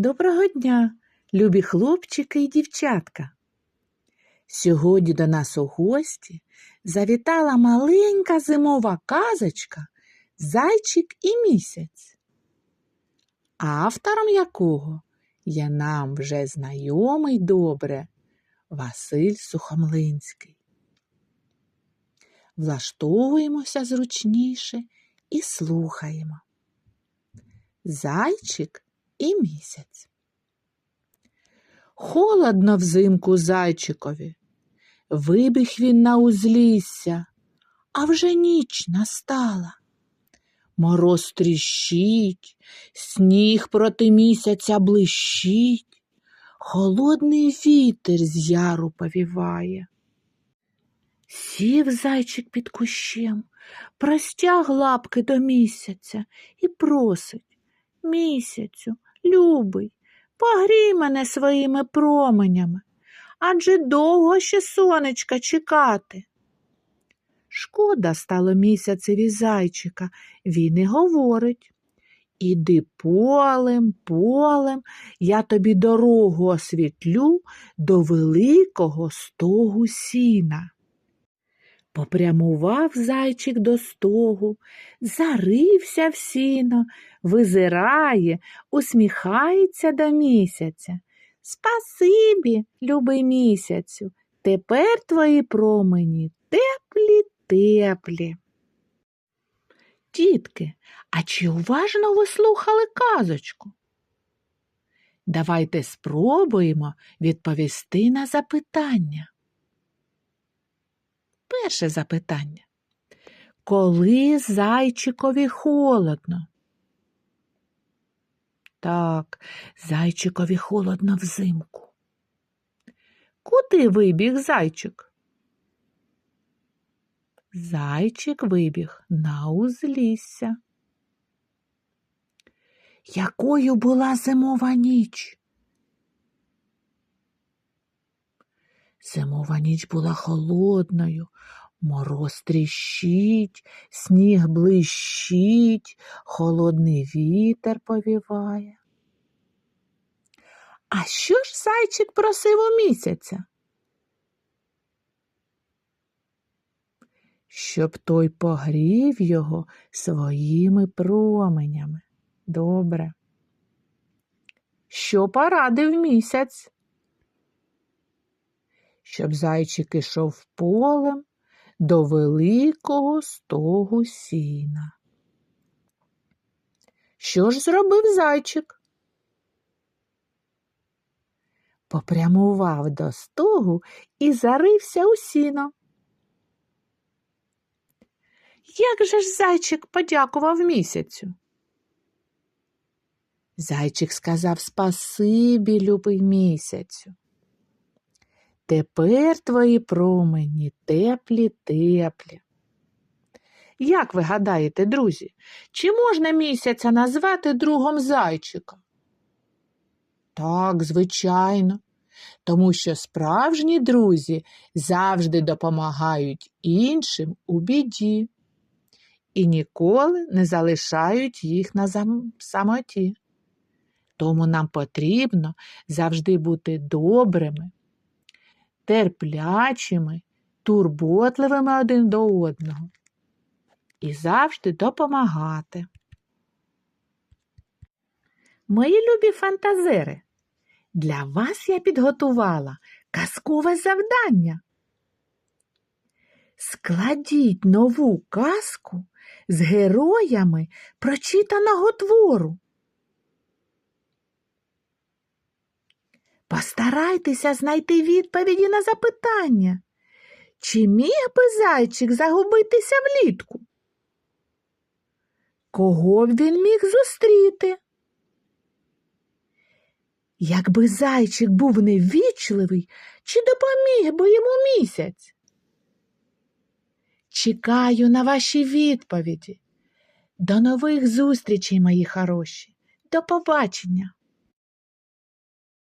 Доброго дня, любі хлопчики і дівчатка. Сьогодні до нас у гості завітала маленька зимова казочка Зайчик і місяць, автором якого є нам вже знайомий добре Василь Сухомлинський. Влаштовуємося зручніше і слухаємо. Зайчик і місяць. Холодно взимку зайчикові. Вибіг він на узлісся, а вже ніч настала. Мороз тріщить, сніг проти місяця блищить, холодний вітер з яру повіває. Сів зайчик під кущем, простяг лапки до місяця і просить Місяцю, любий, погрій мене своїми променями, адже довго ще сонечка чекати. Шкода стало місяцеві зайчика, він і говорить. Іди полем, полем, я тобі дорогу освітлю до великого стогу сіна. Попрямував зайчик до стогу, зарився в сіно, визирає, усміхається до місяця. Спасибі, любий місяцю, тепер твої промені теплі, теплі. Дітки, а чи уважно ви слухали казочку? Давайте спробуємо відповісти на запитання. Перше запитання. Коли зайчикові холодно? Так, зайчикові холодно взимку. Куди вибіг зайчик? Зайчик вибіг на узлісся. Якою була зимова ніч? Зимова ніч була холодною, мороз тріщить, сніг блищить, холодний вітер повіває. А що ж зайчик просив у місяця? Щоб той погрів його своїми променями. Добре. Що порадив місяць? Щоб зайчик ішов полем до великого стогу сіна. Що ж зробив зайчик? Попрямував до стогу і зарився у сіно. Як же ж зайчик подякував місяцю? Зайчик сказав спасибі, любий місяцю. Тепер твої промені теплі, теплі. Як ви гадаєте, друзі, чи можна місяця назвати другом зайчика? Так, звичайно, тому що справжні друзі завжди допомагають іншим у біді і ніколи не залишають їх на самоті. Тому нам потрібно завжди бути добрими, терплячими, турботливими один до одного і завжди допомагати. Мої любі фантазери, для вас я підготувала казкове завдання. Складіть нову казку з героями прочитаного твору. Постарайтеся знайти відповіді на запитання. Чи міг би зайчик загубитися влітку? Кого б він міг зустріти? Якби зайчик був невічливий, чи допоміг би йому місяць? Чекаю на ваші відповіді. До нових зустрічей, мої хороші. До побачення!